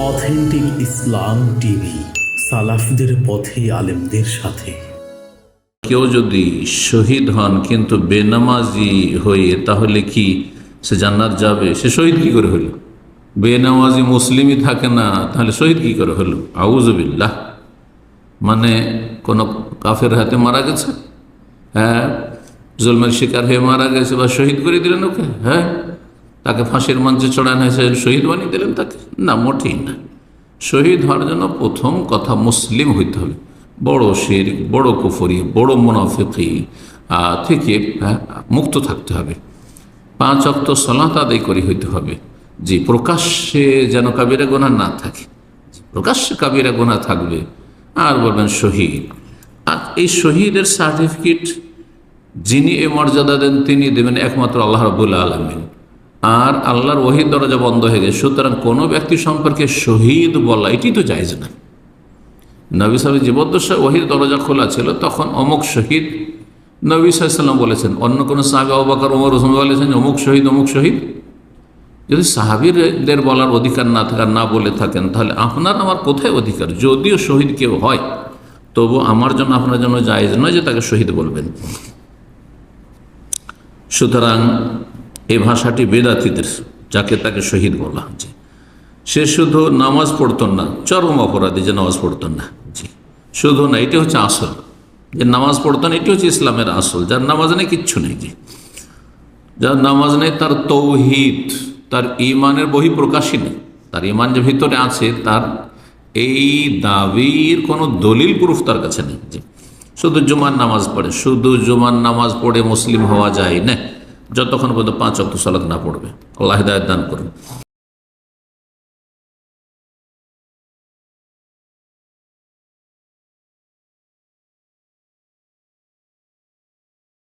Authentic ইসলাম TV, সালাফদের পথে আলেমদের সাথে। কেউ যদি শহীদ হন কিন্তু বেনামাজি হয়ে, তাহলে কি সে জান্নাত যাবে? সে শহীদ কি করে হলো? বেনামাজি মুসলিমই থাকে না, তাহলে শহীদ কি করে হলো? আউজবিল্লাহ মানে কোনো কাফের হাতে মারা গেছে? হ্যাঁ জলমের শিকার হয়ে মারা গেছে বা শহীদ করে দিলেন ওকে? হ্যাঁ। তাকে ফাঁসির মঞ্চে চড়ানো হয়েছে। শহীদ বানিয়ে দিলেন তাকে। না, মোটেই না। শহীদ হওয়ার জন্য প্রথম কথা মুসলিম হইতে হবে। বড় শের বড় কুফরি, বড় মুনাফিকি থেকে মুক্ত থাকতে হবে। পাঁচ অক্ত সলাত আদায় করে হইতে হবে। যে প্রকাশ্যে যেন কাবিরা গোনা না থাকে প্রকাশ্যে কাবিরা গোনা থাকবে, আর বলবেন শহীদ। আর এই শহীদের সার্টিফিকেট যিনি এ মর্যাদা দেন, তিনি দেবেন একমাত্র আল্লাহ রবুল্লা আলমিন। আর আল্লাহর ওহিদ দরজা বন্ধ হয়ে গেছে। সুতরাং কোনো ব্যক্তি সম্পর্কে শহীদ বলা, এটি তো যাইজ না। নবী সাহেব জীবদ্দশা ওহির দরজা খোলা ছিল, তখন অমুক শহীদ নবী সাল্লাম বলেছেন, অন্য কোনো সাহাবি অবাকার ওমর রসম বলেছেন অমুক শহীদ অমুক শহীদ। যদি সাহাবিরদের বলার অধিকার না থাকার না বলে থাকেন, তাহলে আপনার আমার কোথায় অধিকার? যদিও শহীদ কেউ হয়, তবু আমার জন্য, আপনার জন্য জায়েজ নয় যে তাকে শহীদ বলবেন। সুতরাং এ ভাষাটি বেদাতিদের, যাকে তাকে শহীদ বলা হচ্ছে। সে শুধু নামাজ পড়তো না, চরম অপরাধী যে নামাজ পড়তো না। জি, শুধু না, এটি হচ্ছে আসল। যে নামাজ পড়তো না এটি হচ্ছে ইসলামের আসল। যার নামাজ নেই, কিচ্ছু নেই, জি। যার নামাজ নেই, তার তৌহিদ, তার ইমানের বহি প্রকাশই নেই। তার ইমান যে ভিতরে আছে, তার এই দাবির কোনো দলিল প্রুফ তার কাছে নেই, জি। শুধু জুমার নামাজ পড়ে, শুধু জুমার নামাজ পড়ে মুসলিম হওয়া যায়, না। যতক্ষণ পর্যন্ত পাঁচ অক্ট সালাদ না পড়বে। আল্লাহ হেদায়ত দান করবে